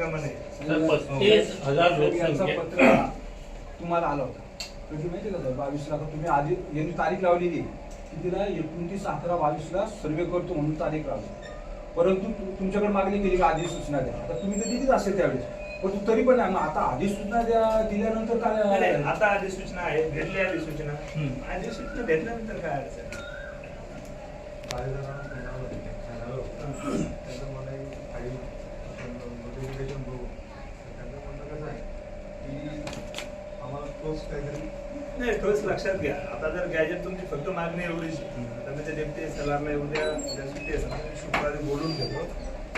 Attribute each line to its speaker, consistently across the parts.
Speaker 1: आहे
Speaker 2: यांचा
Speaker 3: लोकसंख्या.
Speaker 2: पत्र तुम्हाला आला होता. कधी माहिती का सर? बावीसला का तुम्ही आधी यांनी तारीख लावलेली कितीला एकोणतीस अकरा बावीसला सर्वे करतो म्हणून तारीख लावली. परंतु तुमच्याकडे मागणी केली का आधी सूचना द्या? आता तुम्ही तर दिलीच असेल त्यावेळेस. परंतु तरी पण मग आता आधी सूचना द्या दिल्यानंतर काय
Speaker 1: नाही, आता अधिसूचना आहे. भेटली अधिसूचना. अधिसूचना भेटल्यानंतर काय अडचण
Speaker 4: काही जणांना पुन्हा झालं. त्याच्यामध्ये काही notification बघू. त्याचं म्हणणं कसं आहे की आम्हाला तोच काहीतरी
Speaker 1: नाही ठोस लक्षात घ्या. आता जर गॅजेट तुमची फक्त मागणी एवढीच. आता मी ते डेप्टी सलारला उद्या उद्या सुट्टी समजा मी शुक्रवारी बोलून घेतो.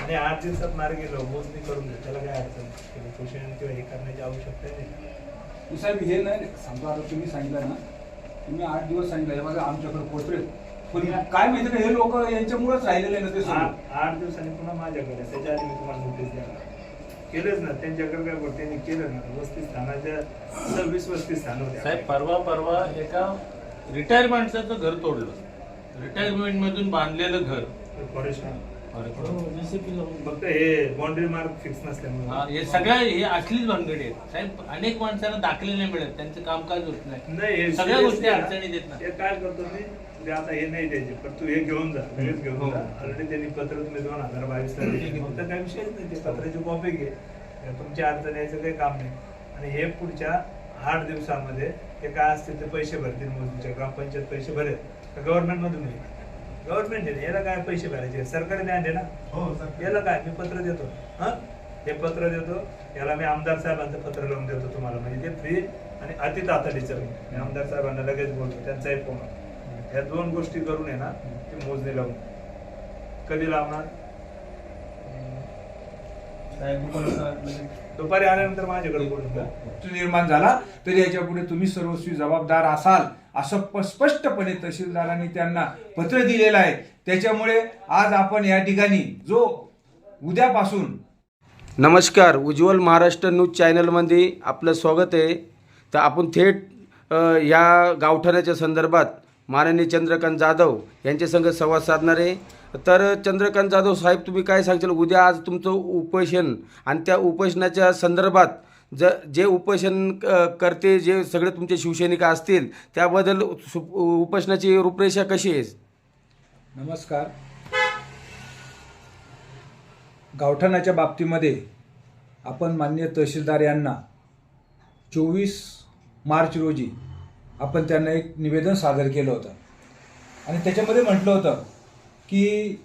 Speaker 1: आणि आठ दिवसात मार्गी लावू मोजणी करून घेऊ त्याला काय अडचण नाही. पोषण किंवा हे करण्याची आवश्यकता नाही.
Speaker 2: साहेब हे नाही सांगतो. आता तुम्ही सांगितलं ना तुम्ही आठ दिवस सांगितलं. हे बघा आमच्याकडे पोचले पण काय माहिती हे लोक यांच्यामुळेच राहिलेले ना ते
Speaker 1: आठ दिवसांनी पुन्हा माझ्याकडे. त्याच्या आधी मी तुम्हाला नोटीस द्यायला केलंच ना. त्यांच्याकडे काय त्यांनी केलं ना. वस्ती स्थानाच्या सव्वीस वस्ती स्थान होत्या.
Speaker 3: साहेब परवा परवा एका रिटायर माणसाचं घर तोडलं. रिटायरमेंट मधून बांधलेलं घर.
Speaker 1: फॉरेस्ट फक्त हे बाउंड्री मार्क फिक्स
Speaker 3: हा,
Speaker 1: नसल्यामुळे.
Speaker 3: हे सगळ्या हे असलीच भानगडी आहेत. साहेब अनेक माणसांना दाखले नाही मिळत. त्यांचं कामकाज होत नाही.
Speaker 1: नाही हे
Speaker 3: सगळ्या
Speaker 1: serious
Speaker 3: गोष्टी
Speaker 1: आहे. ना.
Speaker 3: अडचणीत येत ना.
Speaker 1: काय करतो मी? ते आता हे नाही द्यायचे पण तू हे घेऊन जा लगेच घेऊन
Speaker 3: हो.
Speaker 1: जा ऑलरेडी त्यांनी पत्र तुम्ही दोन हजार बावीस ला दिले. फक्त काही विषयच नाही ते पत्राची कॉपी घे. तुमच्या अडचण यायचं काही काम नाही. आणि हे पुढच्या आठ दिवसामध्ये ते काय असतील ते पैसे भरतील मोदीच्या ग्रामपंचायत पैसे भरेल. गव्हर्नमेंट मधून नाही गव्हर्नमेंट आहे याला काय पैसे भरायचे? सरकारी ध्यान आहे ना
Speaker 4: हो सर
Speaker 1: याला काय? मी पत्र देतो. हा? हे पत्र देतो याला मी आमदार साहेबांचं पत्र लावून देतो तुम्हाला. म्हणजे ते फ्री आणि अति तातडीचं मी आमदार साहेबांना लगेच बोलतो त्यांचाही फोन या दोन गोष्टी करून आहे ना ती मोजणी लावून. कधी लावणार? दुपारी आल्यानंतर माझ्याकडे बोलून
Speaker 2: निर्माण झाला तरी याच्यापुढे तुम्ही सर्वस्वी जबाबदार असाल. असं प- स्पष्टपणे तहसीलदारांनी त्यांना पत्र दिलेलं आहे. त्याच्यामुळे आज आपण या ठिकाणी जो उद्यापासून
Speaker 5: नमस्कार उज्ज्वल महाराष्ट्र न्यूज चॅनलमध्ये आपलं स्वागत आहे. तर आपण थेट या गावठाण्याच्या संदर्भात माननीय चंद्रकांत जाधव यांच्या संग संवाद साधणार आहे. तर चंद्रकांत जाधव साहेब तुम्ही काय सांगशाल? उद्या आज तुमचं उपोषण आणि त्या उपोषणाच्या संदर्भात ज जे उपोषण क करते जे सगळे तुमचे शिवसैनिक असतील त्याबद्दल सु- उपोषणाची रूपरेषा कशी आहे?
Speaker 2: नमस्कार. गावठाणाच्या बाबतीमध्ये आपण मान्य तहसीलदार यांना चोवीस मार्च रोजी आपण त्यांना एक निवेदन सादर केलं होतं. आणि त्याच्यामध्ये म्हटलं होतं की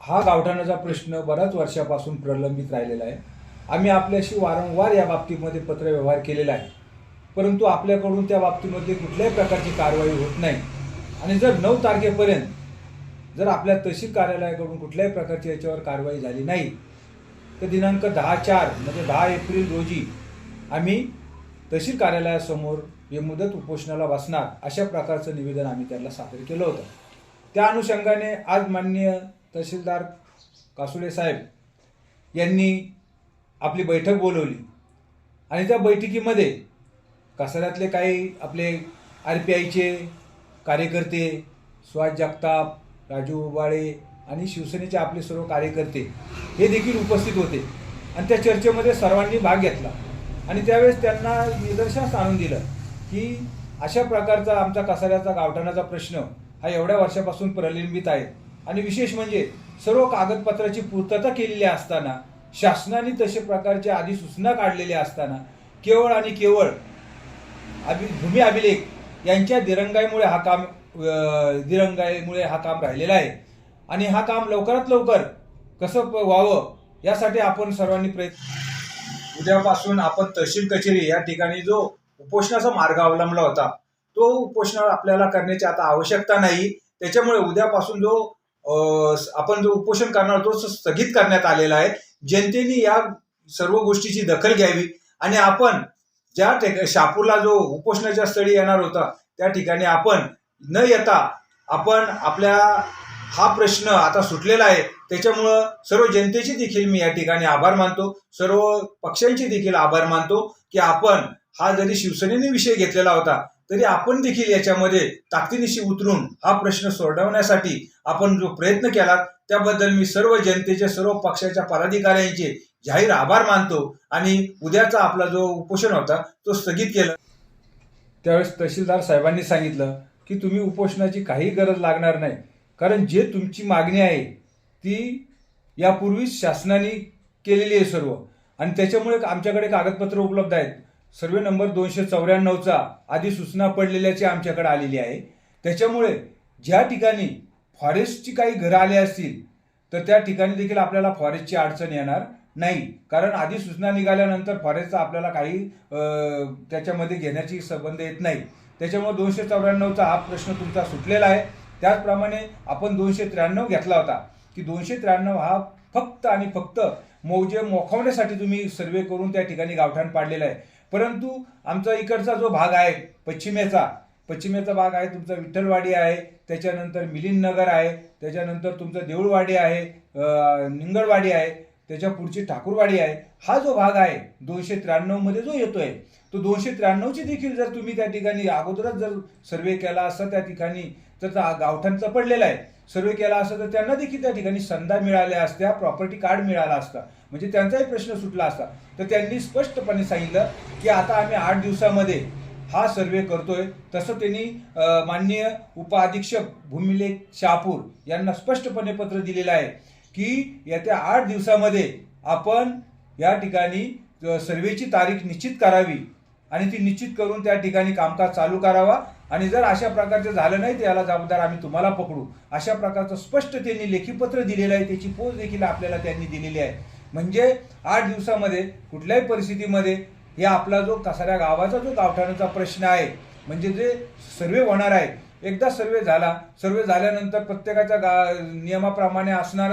Speaker 2: हा गावठाणाचा प्रश्न बऱ्याच वर्षापासून प्रलंबित राहिलेला आहे. आम्ही आपल्याशी वारंवार या बाबतीमध्ये पत्रव्यवहार केलेला आहे. परंतु आपल्याकडून त्या बाबतीमध्ये कुठल्याही प्रकारची कारवाई होत नाही. आणि जर नऊ तारखेपर्यंत जर आपल्या तहसील कार्यालयाकडून कुठल्याही प्रकारची याच्यावर कारवाई झाली नाही तर दिनांक दहा चार म्हणजे दहा एप्रिल रोजी आम्ही तहसील कार्यालयासमोर हे मुदत उपोषणाला बसणार अशा प्रकारचं निवेदन आम्ही त्याला सादर केलं होतं. त्या अनुषंगाने आज माननीय तहसीलदार कासुले साहेब यांनी आपली बैठक बोलवली. आणि त्या बैठकीमध्ये कसाऱ्यातले काही आपले आर पी आयचे कार्यकर्ते सुहास जगताप राजू उबाळे आणि शिवसेनेचे आपले सर्व कार्यकर्ते हे देखील उपस्थित होते. आणि त्या चर्चेमध्ये सर्वांनी भाग घेतला. आणि त्यावेळेस त्यांना निदर्शनास आणून दिलं की अशा प्रकारचा आमचा कसाऱ्याचा गावठाणाचा प्रश्न हा एवढ्या वर्षापासून प्रलंबित आहे. आणि विशेष म्हणजे सर्व कागदपत्राची पूर्तता केलेली असताना शासनाने तसे प्रकारच्या आधी सूचना काढलेल्या असताना केवळ आणि केवळ अभि भूमी अभिलेख यांच्या दिरंगाईमुळे हा काम दिरंगाईमुळे हा काम राहिलेला आहे. आणि हा काम लवकरात लवकर कसं प- व्हावं यासाठी आपण सर्वांनी प्रयत्न उद्यापासून आपण तहसील कचेरी या ठिकाणी जो उपोषणाचा मार्ग अवलंबला होता तो उपोषण आपल्याला करण्याची आता आवश्यकता नाही. त्याच्यामुळे उद्यापासून जो आपण जो उपोषण करणार तो स्थगित करण्यात आलेला आहे. जनतेने या सर्व गोष्टीची दखल घ्यावी आणि आपण ज्या ठिक शापूरला जो उपोषणाच्या स्थळी येणार होता त्या ठिकाणी आपण न येता आपण आपल्या हा प्रश्न आता सुटलेला आहे. त्याच्यामुळं सर्व जनतेचे देखील मी या ठिकाणी आभार मानतो. सर्व पक्षांचे देखील आभार मानतो की आपण हा जरी शिवसेनेने विषय घेतलेला होता तरी आपण देखील याच्यामध्ये ताकदीनिशी उतरून हा प्रश्न सोडवण्यासाठी आपण जो प्रयत्न केला त्याबद्दल मी सर्व जनतेचे सर्व पक्षाच्या पदाधिकाऱ्यांचे जाहीर आभार मानतो आणि उद्याचा आपला जो उपोषण होता तो स्थगित केला. त्यावेळेस तहसीलदार साहेबांनी सांगितलं की तुम्ही उपोषणाची काही गरज लागणार नाही. कारण जे तुमची मागणी आहे ती यापूर्वीच शासनाने केलेली आहे सर्व. आणि त्याच्यामुळे आमच्याकडे कागदपत्र उपलब्ध आहेत. सर्वे नंबर दोनशे चौऱ्याण्णवचा आधी सूचना पडलेल्याची आमच्याकडे आलेली आहे. त्याच्यामुळे ज्या ठिकाणी फॉरेस्टची काही घरं आले असतील तर त्या ठिकाणी देखील आपल्याला फॉरेस्टची अडचण येणार नाही. कारण आधी सूचना निघाल्यानंतर फॉरेस्टचा आपल्याला काही त्याच्यामध्ये घेण्याची संबंध येत नाही. त्याच्यामुळे दोनशे चौऱ्याण्णवचा हा प्रश्न तुमचा सुटलेला आहे. त्याचप्रमाणे आपण दोनशे त्र्याण्णव घेतला होता की दोनशे त्र्याण्णव हा फक्त आणि फक्त मौजे मोखवण्यासाठी तुम्ही सर्वे करून त्या ठिकाणी गावठाण पाडलेला आहे. परंतु आमचा इकडचा जो भाग आहे पश्चिमेचा पश्चिमेचा भाग आहे तुमचा विठ्ठलवाडी आहे त्याच्यानंतर मिलिंद नगर आहे त्याच्यानंतर तुमचं देऊळवाडी आहे निंगळवाडी आहे त्याच्या पुढची ठाकूरवाडी आहे हा जो भाग आहे दोनशे त्र्याण्णवमध्ये जो येतोय तो दोनशे त्र्याण्णवची देखील जर तुम्ही त्या ठिकाणी अगोदरच जर सर्वे केला असता त्या ठिकाणी तर त्या गावठाणचा पडलेला आहे. सर्वे केला असता तर त्यांना देखील त्या ठिकाणी संधा मिळाल्या असत्या प्रॉपर्टी कार्ड मिळाला असता. म्हणजे त्यांचाही प्रश्न सुटला असता. तर त्यांनी स्पष्टपणे सांगितलं की आता आम्ही आठ दिवसामध्ये हा सर्वे करतोय. तसं त्यांनी माननीय उपअधीक्षक भूमिलेख शहापूर यांना स्पष्टपणे पत्र दिलेलं आहे की येत्या आठ दिवसामध्ये आपण या ठिकाणी सर्वेची तारीख निश्चित करावी. आणि ती निश्चित करून त्या ठिकाणी कामकाज चालू करावा. आणि जर अशा प्रकारचं झालं नाही तर याला जबाबदार आम्ही तुम्हाला पकडू. अशा प्रकारचं स्पष्ट त्यांनी लेखीपत्र दिलेलं आहे. त्याची पोच देखील आपल्याला त्यांनी दिलेली आहे. म्हणजे आठ दिवसामध्ये कुठल्याही परिस्थितीमध्ये या आपला जो कसाऱ्या गावाचा जो गावठाणाचा प्रश्न आहे म्हणजे जे सर्वे होणार आहे एकदा सर्वे झाला सर्वे झाल्यानंतर प्रत्येकाच्या गा नियमाप्रमाणे असणार